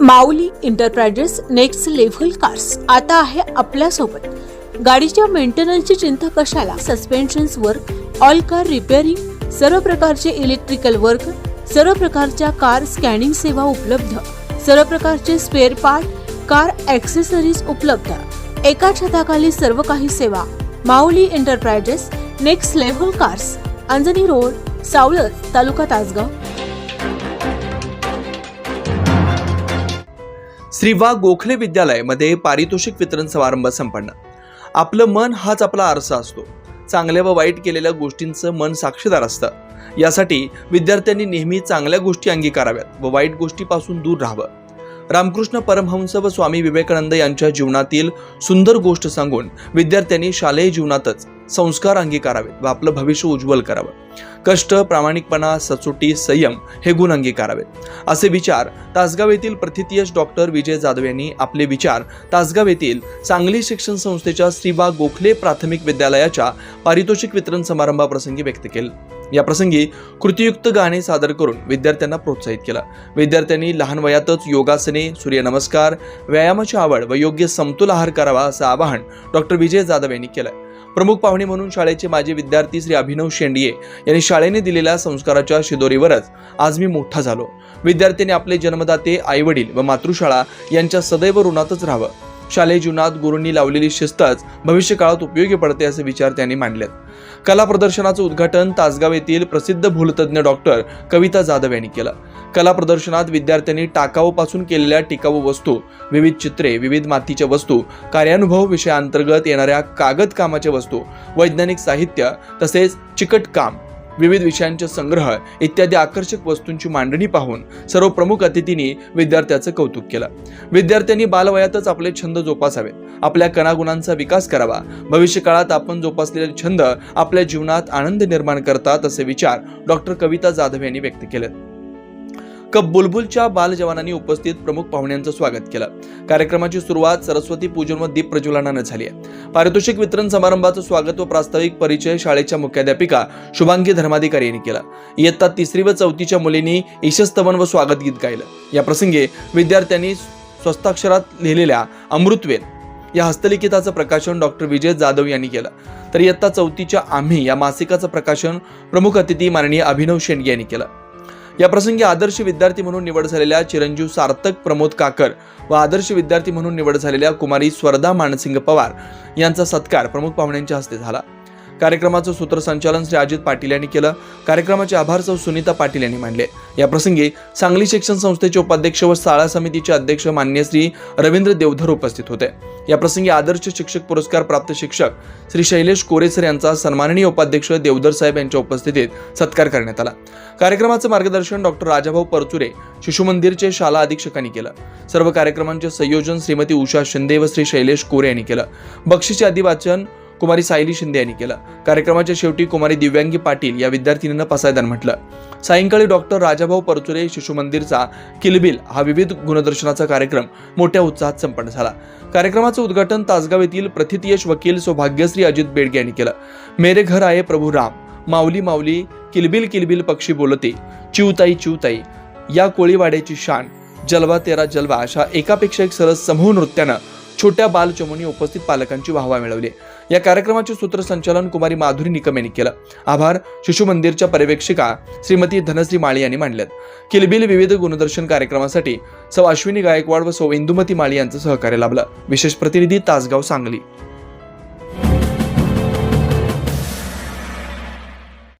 Mauli enterprises next level cars आता आहे आपल्यासोबत गाडीच्या मेंटेनन्सची चिंता कशाला? Suspensions work all car repairing सर्व प्रकारचे इलेक्ट्रिकल वर्क सर्व प्रकारच्या कार स्कॅनिंग सेवा उपलब्ध सर्व प्रकारचे स्पेअर पार्ट कार ॲक्सेसरीज उपलब्ध. एका छताखाली सर्व काही सेवा. Mauli enterprises next level cars Anjani road Savalat तालुका तासगाव. श्री वा गोखले विद्यालयमध्ये पारितोषिक वितरण समारंभ संपन्न. आपलं मन हाच आपला आरसा असतो. चांगल्या व वाईट केलेल्या गोष्टींचं मन साक्षीदार असतं. यासाठी विद्यार्थ्यांनी नेहमी चांगल्या गोष्टी अंगीकाराव्यात व वाईट गोष्टीपासून दूर राहावं. रामकृष्ण परमहंस व स्वामी विवेकानंद यांच्या जीवनातील सुंदर गोष्ट सांगून विद्यार्थ्यांनी शालेय जीवनातच संस्कार अंगीकारावेत व आपलं भविष्य उज्ज्वल करावं. कष्ट प्रामाणिकपणा सचोटी संयम हे गुण अंगीकारावेत. असे विचार तासगाव येथील प्रथितयश डॉक्टर विजय जाधव यांनी आपले विचार तासगाव येथील सांगली शिक्षण संस्थेच्या श्रीबा गोखले प्राथमिक विद्यालयाच्या पारितोषिक वितरण समारंभाप्रसंगी व्यक्त केले. या प्रसंगी कृतीयुक्त गाणे सादर करून विद्यार्थ्यांना प्रोत्साहित केलं. विद्यार्थ्यांनी लहान वयातच योगासने सूर्यनमस्कार व्यायामाची आवड व योग्य समतोल आहार करावा असं आवाहन डॉक्टर विजय जाधव यांनी केलं. प्रमुख पाहुणे म्हणून शाळेचे माजी विद्यार्थी श्री अभिनव शेंडिये यांनी शाळेने दिलेल्या संस्काराच्या शिदोरीवरच आज मी मोठा झालो. विद्यार्थ्यांनी आपले जन्मदाते आईवडील व मातृशाळा यांच्या सदैव ऋणातच राहावं. शालेय जीवनात गुरूंनी लावलेली शिस्तच भविष्यकाळात उपयोगी पडते असे विचार त्यांनी मांडलेत. कला प्रदर्शनाचं उद्घाटन तासगाव येथील प्रसिद्ध भूलतज्ञ डॉक्टर कविता जाधव यांनी केलं. कला प्रदर्शनात विद्यार्थ्यांनी टाकाऊपासून केलेल्या टिकाऊ वस्तू विविध चित्रे विविध मातीच्या वस्तू कार्यानुभव विषयाअंतर्गत येणाऱ्या कागद कामाच्या वस्तू वैज्ञानिक साहित्य तसेच चिकट काम विविध विषयांचे संग्रह इत्यादी आकर्षक वस्तूंची मांडणी पाहून सर्व प्रमुख अतिथींनी विद्यार्थ्याचं कौतुक केलं. विद्यार्थ्यांनी बालवयातच आपले छंद जोपासावेत आपल्या कणागुणांचा विकास करावा. भविष्यकाळात आपण जोपासलेले छंद आपल्या जीवनात आनंद निर्माण करतात असे विचार डॉक्टर कविता जाधव यांनी व्यक्त केले कप बुलबुलच्या बालजवानांनी उपस्थित प्रमुख पाहुण्यांचं स्वागत केलं. कार्यक्रमाची सुरुवात सरस्वती पूजन व दीप प्रज्वलनानं झाली आहे. पारितोषिक वितरण समारंभाचं स्वागत व प्रास्ताविक परिचय शाळेच्या मुख्याध्यापिका शुभांगी धर्माधिकारी यांनी केला. इयत्ता तिसरी व चौथीच्या मुलींनी ईशस्तवन व स्वागत गीत गायलं. या प्रसंगी विद्यार्थ्यांनी स्वस्ताक्षरात लिहिलेल्या अमृतवेल या हस्तलिखिताचं प्रकाशन डॉक्टर विजय जाधव यांनी केलं. तर इयत्ता चौथीच्या आम्ही या मासिकाचं प्रकाशन प्रमुख अतिथी माननीय अभिनव शेंडगे यांनी केलं. या प्रसंगी आदर्श विद्यार्थी म्हणून निवड झालेल्या चिरंजीव सार्थक प्रमोद काकर व आदर्श विद्यार्थी म्हणून निवड झालेल्या कुमारी स्वर्धा मानसिंग पवार यांचा सत्कार प्रमुख पाहुण्यांच्या हस्ते झाला. कार्यक्रमाचं सूत्रसंचालन श्री अजित पाटील यांनी केलं. कार्यक्रमाचे आभार सौ सुनीता पाटील यांनी मांडले या प्रसंगी सांगली शिक्षण संस्थेचे उपाध्यक्ष व शाळा समितीचे अध्यक्ष मान्य श्री रवींद्र देवधर उपस्थित होते. या प्रसंगी आदर्श शिक्षक पुरस्कार प्राप्त शिक्षक श्री शैलेश कोरेसर यांचा सन्माननीय उपाध्यक्ष देवधर साहेब यांच्या उपस्थितीत सत्कार करण्यात आला. कार्यक्रमाचं मार्गदर्शन डॉक्टर राजाभाऊ परचुरे शिशु मंदिरचे अधीक्षकांनी केलं. सर्व कार्यक्रमांचे संयोजन श्रीमती उषा शिंदे व श्री शैलेश कोरे यांनी केलं. बक्षीचे अधिवाचन कुमारी सायली शिंदे यांनी केलं. कार्यक्रमाच्या शेवटी कुमारी दिव्यांगी पाटील या विद्यार्थिनीनं पसायदान म्हटलं. सायंकाळी डॉक्टर राजाभाऊ परचुरे शिशु मंदिरचा किलबिल हा विविध गुणदर्शनाचा कार्यक्रम मोठ्या उत्साहात संपन्न झाला. कार्यक्रमाचं उद्घाटन तासगाव येथील प्रथितयश वकील सौभाग्यश्री अजित बेडगे यांनी केलं. मेरे घर आहे प्रभू राम माऊली माऊली किलबिल किलबिल पक्षी बोलते चिवताई चिवताई या कोळीवाड्याची शान जलवा तेरा जलवा अशा एकापेक्षा एक सरस समूह नृत्यानं छोट्या बालचमुनी उपस्थित पालकांची वाहवा मिळवली. या कार्यक्रमाचे सूत्रसंचालन कुमारी माधुरी निकम यांनी केलं. आभार शिशु मंदिरच्या पर्यवेक्षिका श्रीमती धनश्री माळी यांनी मांडलेत. किलबिल विविध गुणदर्शन कार्यक्रमासाठी सौ अश्विनी गायकवाड व सौ इंदुमती माळी यांचं सहकार्य लाभलं. विशेष प्रतिनिधी तासगाव सांगली.